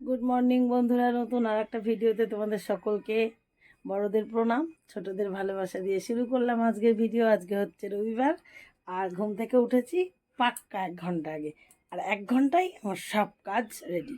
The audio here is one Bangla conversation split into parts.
গুড মর্নিং বন্ধুরা। নতুন আর একটা ভিডিওতে তোমাদের সকলকে বড়দের প্রণাম, ছোটদের ভালোবাসা দিয়ে শুরু করলাম আজকের ভিডিও। আজকে হচ্ছে রবিবার, আর ঘুম থেকে উঠেছি পাক্কা এক ঘণ্টা আগে। আর এক ঘন্টায় আমার সব কাজ রেডি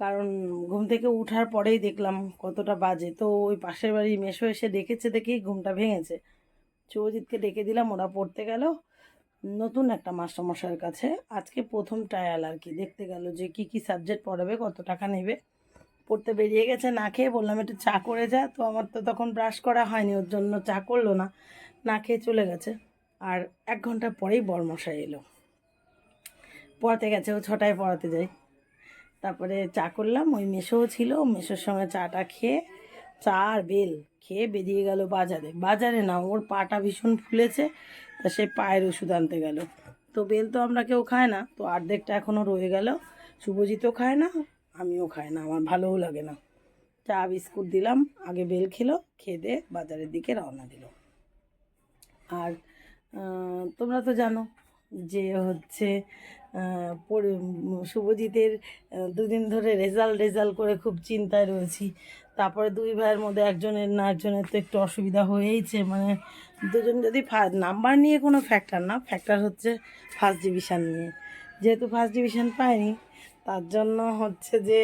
কারণ ঘুম থেকে উঠার পরেই দেখলাম কতটা বাজে। তো ওই পাশের বাড়ি মেশো এসে ডেকেছে দেখেই ঘুমটা ভেঙেছে। শুভজিৎকে ডেকে দিলাম, ওরা পড়তে গেল। নতুন একটা মাস্টারমশাইয়ের কাছে। আজকে প্রথম ট্রায়াল আর কি। দেখতে গেল যে কি কি সাবজেক্ট পড়াবে, কত টাকা নেবে। পড়তে বেরিয়ে গেছে, না খেয়ে বললাম, একটু চা করে যা। তো আমার তো তখন ব্রাশ করা হয়নি, ওর জন্য চা করল না। না খেয়ে চলে গেছে। আর এক ঘণ্টা পরেই বরমশাই এলো। পড়াতে গেছে ও, ছটায় পড়াতে যাই তারপরে চা করলাম, ওই মেশোও ছিল মেশোর সঙ্গে চাটা খেয়ে চা আর বেল খেয়ে বেরিয়ে গেল বাজারে। বাজারে না, ওর পাটা ভীষণ ফুলেছে, তা সে পায়ের ওষুধ আনতে গেল। তো বেল তো আমরা কেউ খায় না, তো অর্ধেকটা এখনও রয়ে গেল। শুভজিতও খায় না, আমিও খাই না, আমার ভালোও লাগে না। চা, বিস্কুট দিলাম, আগে বেল খেলো, খেয়ে দিয়ে বাজারের দিকে রওনা দিল। আর তোমরা তো জানো যে হচ্ছে শুভজিতের দুদিন ধরে রেজাল্ট রেজাল্ট করে খুব চিন্তায় রয়েছি। তারপরে দুই ভাইয়ের মধ্যে একজনের না একজনের তো একটু অসুবিধা হয়েইছে মানে দুজন যদি নাম্বার নিয়ে কোনো ফ্যাক্টর না ফ্যাক্টর হচ্ছে ফার্স্ট ডিভিশন নিয়ে। যেহেতু ফার্স্ট ডিভিশন পাইনি, তার জন্য হচ্ছে যে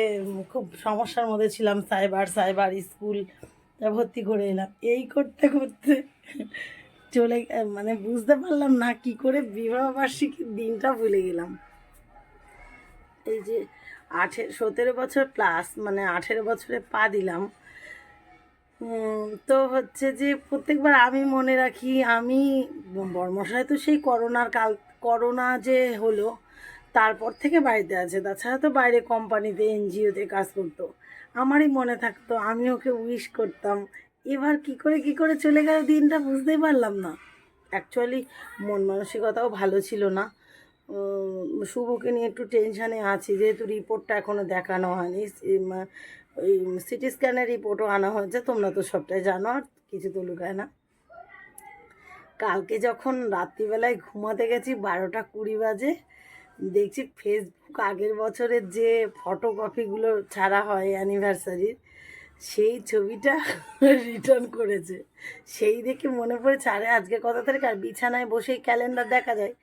খুব সমস্যার মধ্যে ছিলাম সাইবার সাইবার স্কুল ভর্তি করে এলাম। এই করতে করতে চলে মানে বুঝতে পারলাম না কি করে বিবাহ বার্ষিকীর দিনটা ভুলে গেলাম। এই যে আঠে সতেরো বছর প্লাস মানে আঠেরো বছরে পা দিলাম। তো হচ্ছে যে প্রত্যেকবার আমি মনে রাখি, আমি বর্মশায় তো সেই করোনার কাল করোনা যে হলো, তারপর থেকে বাড়িতে আছে। তাছাড়া তো বাইরে কোম্পানিতে এনজিওতে কাজ করতো। আমারই মনে থাকতো, আমি ওকে উইশ করতাম। এবার কি করে কি করে চলে গেল দিনটা বুঝতেই পারলাম না। অ্যাকচুয়ালি মন মানসিকতাও ভালো ছিল না। শুভকে নিয়ে একটু টেনশানে আছি, যেহেতু রিপোর্টটা এখনও দেখানো হয়নি। ওই সিটি স্ক্যানের রিপোর্টও আনা হয়েছে, তোমরা তো সবটাই জানো, আর কিছু তো লুকায় না। কালকে যখন রাত্রিবেলায় ঘুমাতে গেছি, বারোটা কুড়ি বাজে, দেখছি ফেসবুক আগের বছরের যে ফটোকপিগুলো ছাড়া হয় অ্যানিভার্সারির সেই ছবিটা রিটার্ন করেছে। সেই দেখে মনে পড়েছে, আরে আজকে কত তারিখ? আর বিছানায় বসেই ক্যালেন্ডার দেখা যায়।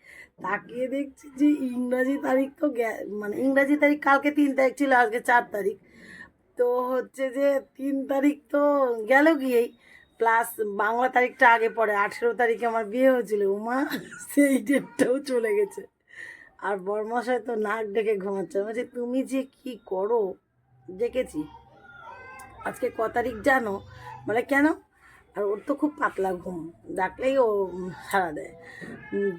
তাকিয়ে দেখছি যে ইংরাজি তারিখ তো মানে ইংরাজি তারিখ কালকে তিন তারিখ ছিল, আজকে চার তারিখ। তো হচ্ছে যে তিন তারিখ তো গেল গিয়েই। প্লাস বাংলা তারিখটা আগে পড়ে, আঠেরো তারিখে আমার বিয়ে হয়েছিল, উমা, সেই ডেটটাও চলে গেছে। আর বরমশাই তো নাক ডেকে ঘুমাচ্ছে। বলছে, তুমি যে কি করো? দেখেছি। আজকে ক তারিখ জানো? বলে, কেন? আর ওর তো খুব পাতলা ঘুম। ডাকলেই ও সারা দেয়।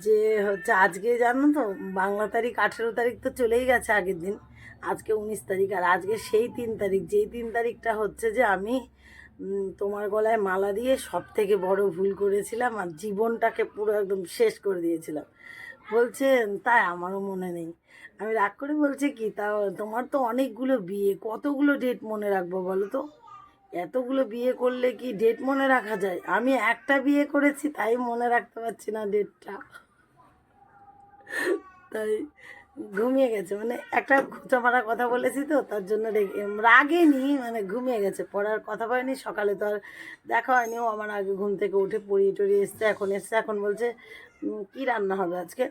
যে হচ্ছে, আজকে জানো তো, বাংলা তারিখ আঠেরো তারিখ তো চলেই গেছে আগের দিন। আজকে উনিশ তারিখ। আর আজকে সেই তিন তারিখ, যেই তিন তারিখটা হচ্ছে যে আমি তোমার গলায় মালা দিয়ে সব থেকে বড় ভুল করেছিলাম আর জীবনটাকে পুরো একদম শেষ করে দিয়েছিলাম। বলছে তাই আমারও মনে নেই। আমি রাগ করে বলছি কি, তা তোমার তো অনেকগুলো বিয়ে, কতগুলো ডেট মনে রাখব বলো তো? এতগুলো বিয়ে করলে কি ডেট মনে রাখা যায়? আমি একটা বিয়ে করেছি, তাই মনে রাখতে পারছি না ডেটটা তাই ঘুমিয়ে গেছে। মানে একটা খোঁচা মারা কথা বলেছি তো, তার জন্য রেগে রাগেনি মানে ঘুমিয়ে গেছে। পড়ার কথা বলেনি, সকালে তো আর দেখা হয়নি। ও আমার আগে ঘুম থেকে উঠে পড়িয়ে টড়িয়ে এসছে, এখন এসছে, এখন বলছে কি রান্না হবে আজকে?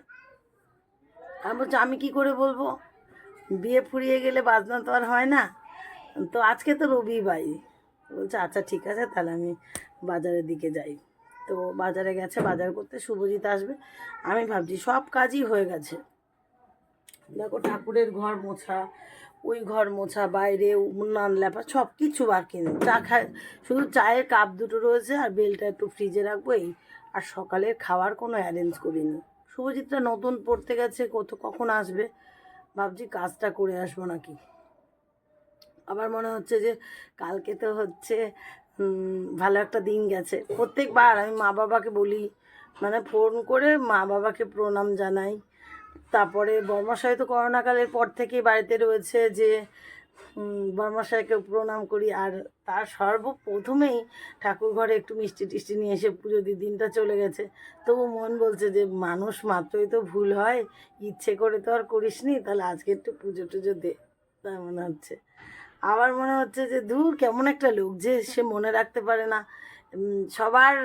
আমি বলছি, আমি কি করে বলব? বিয়ে ফুরিয়ে গেলে বাজনা তো আর হয় না। তো আজকে তো রবিবার বলছে আচ্ছা ঠিক আছে, তাহলে আমি বাজারের দিকে যাই। তো বাজারে গেছে, বাজার করতে শুভজিৎ আসবে। আমি ভাবছি, সব কাজই হয়ে গেছে। দেখো ঠাকুরের ঘর মোছা, ওই ঘর মোছা, বাইরে উন্নয়ন লেপা সব কিছু বাকি নেই চা খায়, শুধু চায়ের কাপ দুটো রয়েছে আর বেলটা একটু ফ্রিজে রাখব এই। আর সকালের খাওয়ার কোনো অ্যারেঞ্জ করিনি। শুভজিৎটা নতুন পড়তে গেছে, কত, কখন আসবে? ভাবছি কাজটা করে আসব নাকি। আবার মনে হচ্ছে যে কালকে তো হচ্ছে ভালো একটা দিন গেছে। প্রত্যেকবার আমি মা বাবাকে বলি মানে ফোন করে মা বাবাকে প্রণাম জানাই। তারপরে বর্মাশাই তো করোনাকালের পর থেকেই বাড়িতে রয়েছে যে উম, বর্মাশাইকে প্রণাম করি। আর তার সর্বপ্রথমেই ঠাকুর ঘরে একটু মিষ্টি টিষ্টি নিয়ে এসে পুজো দিয়ে দিনটা চলে গেছে। তবু মন বলছে যে মানুষ মাত্রই তো ভুল হয় ইচ্ছে করে তো আর করিসনি তাহলে আজকে একটু পুজো টুজো দে তাই মনে হচ্ছে। আবার মনে হচ্ছে যে দূর কেমন একটা লোক যে সে মনে রাখতে পারে না। সবার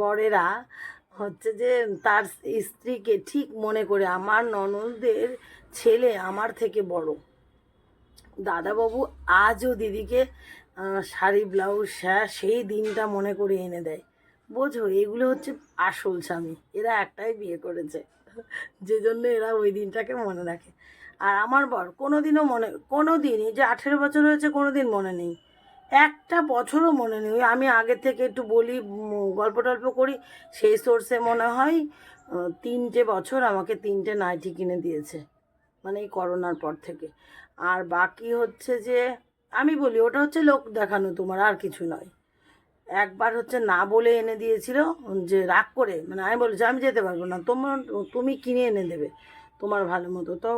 বরেরা হচ্ছে যে তার স্ত্রীকে ঠিক মনে করে আমার ননদদের ছেলে আমার থেকে বড়। দাদাবাবু আজও দিদিকে শাড়ি, ব্লাউজ হ্যাঁ সেই দিনটা মনে করে এনে দেয়। বোঝো, এগুলো হচ্ছে আসল স্বামী, এরা একটাই বিয়ে করেছে। যে জন্য এরা ওই দিনটাকে মনে রাখে। আর আমার বর কোনো দিনও মনে কোনো দিনই যে আঠেরো বছর হয়েছে কোনো দিন মনে নেই। একটা বছরও মনে নেই। আমি আগে থেকে একটু বলি গল্প টল্প করি, সেই সোর্সে মনে হয় তিনটে বছর আমাকে তিনটে নাইটি কিনে দিয়েছে মানে এই করোনার পর থেকে। আর বাকি হচ্ছে যে, আমি বলি, ওটা হচ্ছে লোক দেখানো তোমার, আর কিছু নয়। একবার হচ্ছে না বলে এনে দিয়েছিল, যে রাগ করে মানে আমি বলেছি আমি যেতে পারব না, তোমার, তুমি কিনে এনে দেবে, তোমার ভালো মতো। তো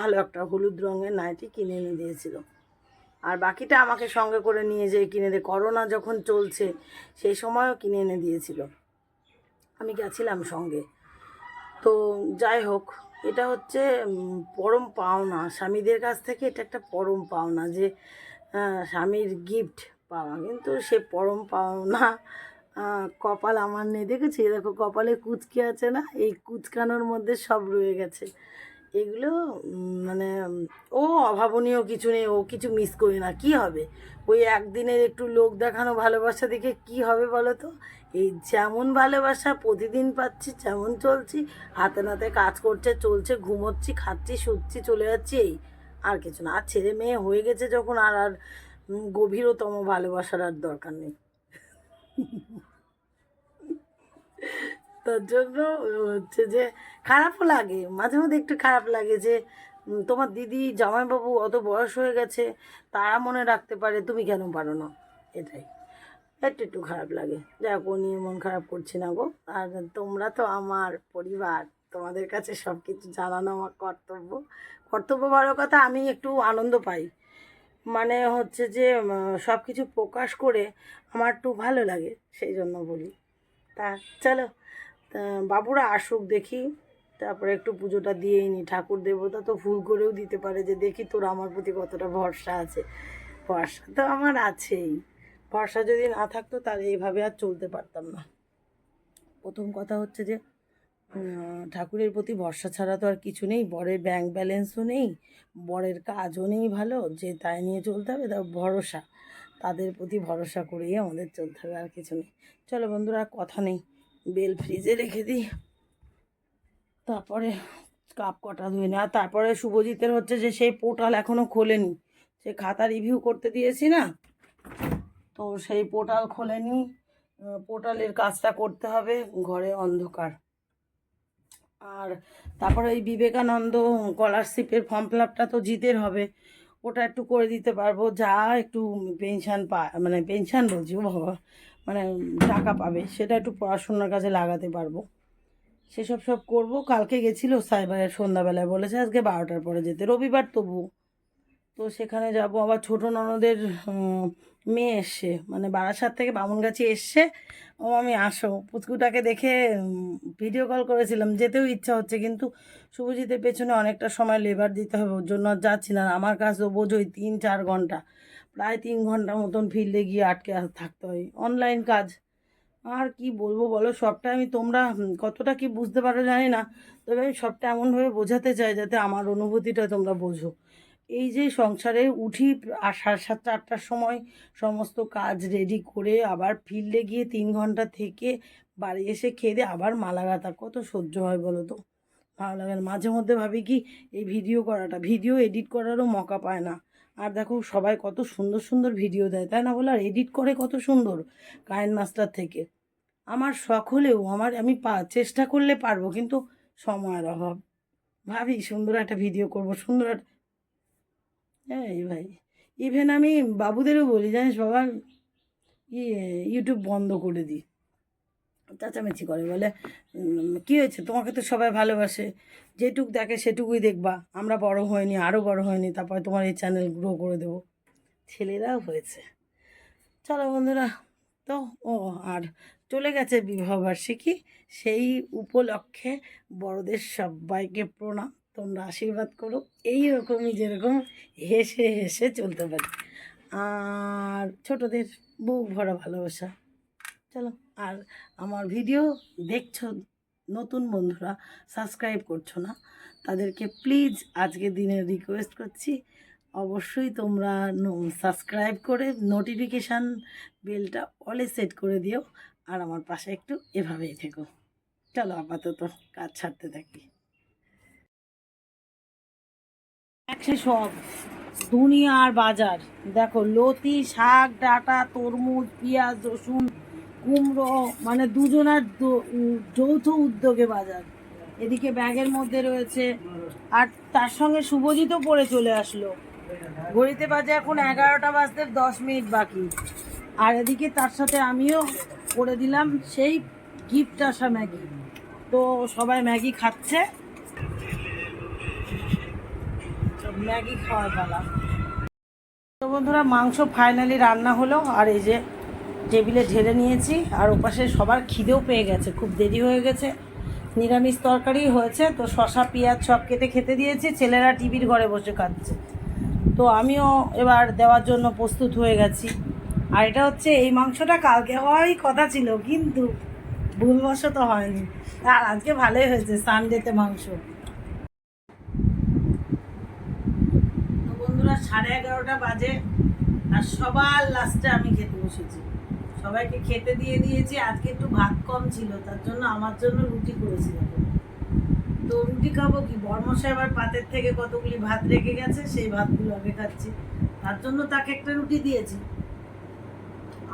ভালো একটা হলুদ রঙের নাইটি কিনে এনে দিয়েছিল। আর বাকিটা আমাকে সঙ্গে করে নিয়ে যেয়ে কিনে দে। করোনা যখন চলছে, সেই সময়ও কিনে এনে দিয়েছিল। আমি গেছিলাম সঙ্গে। তো যাই হোক, এটা হচ্ছে পরম পাওনা। স্বামীদের কাছ থেকে এটা একটা পরম পাওনা যে স্বামীর গিফট পাওয়া। কিন্তু সে পরম পাওনা কপাল আমার নেই। দেখেছি দেখো, কপালে কুচকে আছে না? এই কুচকানোর মধ্যে সব রয়ে গেছে। এগুলো মানে ও অভাবনীয় কিছু নেই, ও কিছু মিস করি না, কি হবে? ওই একদিনের একটু লোক দেখানো ভালোবাসা দেখে কি হবে বলো তো? এই যেমন ভালোবাসা প্রতিদিন পাচ্ছি, যেমন চলছি, হাতে নাতে কাজ করছে, চলছে, ঘুমোচ্ছি, খাচ্ছি, শুচ্ছি, চলে যাচ্ছি, এই আর কিছু না। আর ছেলে মেয়ে হয়ে গেছে যখন আর আর গভীরতম ভালোবাসার আর দরকার নেই। তার জন্য হচ্ছে যে খারাপও লাগে, মাঝে মাঝে একটু খারাপ লাগে যে তোমার দিদি, জামাইবাবু অত বয়স হয়ে গেছে, তারা মনে রাখতে পারে তুমি কেন পারো না? এটাই। একটু একটু খারাপ লাগে। যাই হোক নিয়ে মন খারাপ করছি না গো। আর তোমরা তো আমার পরিবার, তোমাদের কাছে সব কিছু জানানো আমার কর্তব্য। কর্তব্য বড় কথা, আমি একটু আনন্দ পাই। মানে হচ্ছে যে সব কিছু প্রকাশ করে আমার একটু ভালো লাগে, সেই জন্য বলি। তা, চলো। বাবুরা আসুক দেখি। তারপরে একটু পুজোটা দিয়েই নি, ঠাকুর দেবতা তো ভুল করেও দিতে পারে যে দেখি তোর আমার প্রতি কতটা ভরসা আছে। ভরসা তো আমার আছেই। ভরসা যদি না থাকতো তাহলে এইভাবে আর চলতে পারতাম না। প্রথম কথা হচ্ছে যে ঠাকুরের প্রতি ভরসা ছাড়া তো আর কিছু নেই। বরের ব্যাংক ব্যালেন্সও নেই, বরের কাজও নেই ভালো, যে তাই নিয়ে চলতে হবে তা ভরসা। তাদের প্রতি ভরসা করেই আমাদের চলতে হবে আর কিছু নেই। চলো বন্ধুরা কথা নেই। বেল ফ্রিজে রেখে দিই। তারপরে কাপ কটা ধুয়ে আর তারপরে শুভজিতের হচ্ছে যে সেই পোর্টাল এখনও খোলেনি। সে খাতা রিভিউ করতে দিয়েছি না? তো সেই পোর্টাল খোলেনি। পোর্টালের কাজটা করতে হবে ঘরে অন্ধকার। আর তারপরে ওই বিবেকানন্দ স্কলারশিপের ফর্ম ফিল আপটা তো জিতের হবে। ওটা একটু করে দিতে পারব। যা একটু পেনশন পা মানে পেনশন বলছি বাবা। মানে টাকা পাবে, সেটা একটু পড়াশোনার কাজে লাগাতে পারব। সেসব সব করব। কালকে গেছিল সাইবারের সন্ধ্যাবেলায়, বলেছে আজকে বারোটার পরে যেতে। রবিবার তবু। তো সেখানে যাব। আবার ছোটো ননদের মেয়ে এসছে। মানে বারাসাত থেকে বামুনগাছি এসছে। ও আমি আসো। পুচকুটাকে দেখে ভিডিও কল করেছিলাম। যেতেও ইচ্ছা হচ্ছে, কিন্তু শুভজিতের পেছনে অনেকটা সময় লেবার দিতে হবে। ওর জন্য আর যাচ্ছি না। আমার কাজ তো বোঝোই, তিন চার ঘণ্টা। প্রায় তিন ঘণ্টা মতন ফিল্ডে গিয়ে আটকে থাকতে হয়। অনলাইন কাজ। আর কি বলব বলো? সবটা আমি তোমরা কতটা কি বুঝতে পারো জানি না। তবে আমি সবটা এমনভাবে বোঝাতে চাই যাতে আমার অনুভূতিটা তোমরা বোঝো। এই যে সংসারে উঠি আর সাড়ে সাতটা, আটটার সময় সমস্ত কাজ রেডি করে আবার ফিল্ডে গিয়ে তিন ঘণ্টা থেকে বাড়ি এসে খেয়ে আবার মালা গাঁথা কত সহ্য হয় বলো তো? ভালো লাগে মাঝে মধ্যে ভাবি কি, এই ভিডিও করাটা ভিডিও এডিট করারও মকা পায় না। আর দেখো সবাই কত সুন্দর সুন্দর ভিডিও দেয়, তাই না বলো? আর এডিট করে কত সুন্দর কায়েন মাস্টার থেকে। আমার শখ হলেও আমার, আমি পা, চেষ্টা করলে পারব, কিন্তু সময়ের অভাব। ভাবি সুন্দর একটা ভিডিও করব, সুন্দর একটা এই ভাই ইভেন আমি বাবুদেরও বলি, জানিস বাবা ইয়ে ইউটিউব বন্ধ করে দিই। চেঁচামেচি করে, বলে কী হয়েছে? তোমাকে তো সবাই ভালোবাসে। যেটুক দেখে সেটুকুই দেখবা। আমরা বড় হয়নি আরও বড় হয়নি, তারপরে তোমার এই চ্যানেল গ্রো করে দেবো। ছেলেরাও হয়েছে। চলো বন্ধুরা, তো, ও, আর চলে গেছে বিবাহবার্ষিকী সেই উপলক্ষে বড়দের সবাইকে প্রণাম। তোমরা আশীর্বাদ করো। এইরকমই যেরকম হেসে হেসে চলতে পারি। আর ছোটদের বুক ভরা ভালোবাসা। চলো, আর আমার ভিডিও দেখছ, নতুন বন্ধুরা সাবস্ক্রাইব করছ না, তাদেরকে প্লিজ আজকের দিনে রিকোয়েস্ট করছি, অবশ্যই তোমরা সাবস্ক্রাইব করে নোটিফিকেশান বেলটা অলে সেট করে দিও, আর আমার পাশে একটু এভাবেই থেকো। চলো, আপাতত কাজ ছাড়তে থাকি। একসে সব, দুনিয়ার বাজার, দেখো, লতি, শাক, ডাটা, তরমুজ, পেঁয়াজ, রসুন কুমড়ো মানে দুজনার যৌথ উদ্যোগে বাজার। এদিকে ব্যাগের মধ্যে রয়েছে, আর তার সঙ্গে শুভজিৎও পড়ে চলে আসলো। ঘড়িতে বাজে এখন এগারোটা বাজতে দশ মিনিট বাকি। আর এদিকে তার সাথে আমিও করে দিলাম সেই গিফট আসা ম্যাগি। তো সবাই ম্যাগি খাচ্ছে। ম্যাগি খাওয়ার পালা। তো বন্ধুরা, মাংস ফাইনালি রান্না হলো, আর এই যে টেবিলে ঢেলে নিয়েছি আর ওপাশে সবার খিদেও পেয়ে গেছে, খুব দেরি হয়ে গেছে। নিরামিষ তরকারি হয়েছে, তো শশা, পেঁয়াজ সব কেটে খেতে দিয়েছি, ছেলেরা টিভির ঘরে বসে খাচ্ছে তো আমিও এবার দেওয়ার জন্য প্রস্তুত হয়ে গেছি। আর এটা হচ্ছে, এই মাংসটা কালকে হওয়ারই কথা ছিল, কিন্তু ভুলবশত হয়নি। আর আজকে ভালোই হয়েছে, সানডেতে মাংস। তো বন্ধুরা, সাড়ে এগারোটা বাজে, আর সবার লাস্টে আমি খেতে বসেছি। সবাইকে খেতে দিয়ে দিয়েছি, আজকে একটু ভাত কম ছিল, তার জন্য আমার জন্য রুটি করেছিলাম তো রুটি খাব কি? বর্মশাই আবার পাতের থেকে কতগুলি ভাত রেখে গেছে, সেই ভাতগুলো আগে খাচ্ছি। তার জন্য তাকে একটা রুটি দিয়েছি।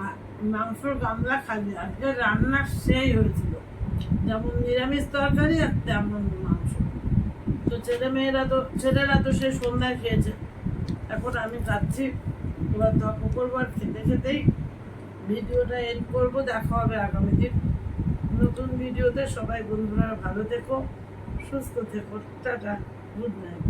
আর মাংসর গামলা খালি আজকে রান্না সেই হয়েছিল। যেমন নিরামিষ তরকারি আর তেমন মাংস। তো ছেলে মেয়েরা তো, ছেলেরা তো সে সন্ধ্যায় খেয়েছে। এখন আমি যাচ্ছি, এবার তর্ক করব খেতে খেতেই ভিডিওটা এন্ড করব, দেখা হবে আগামী দিন। নতুন ভিডিওতে সবাই বন্ধুরা ভালো থেকো, সুস্থ থেকো, টাটা গুড নাইট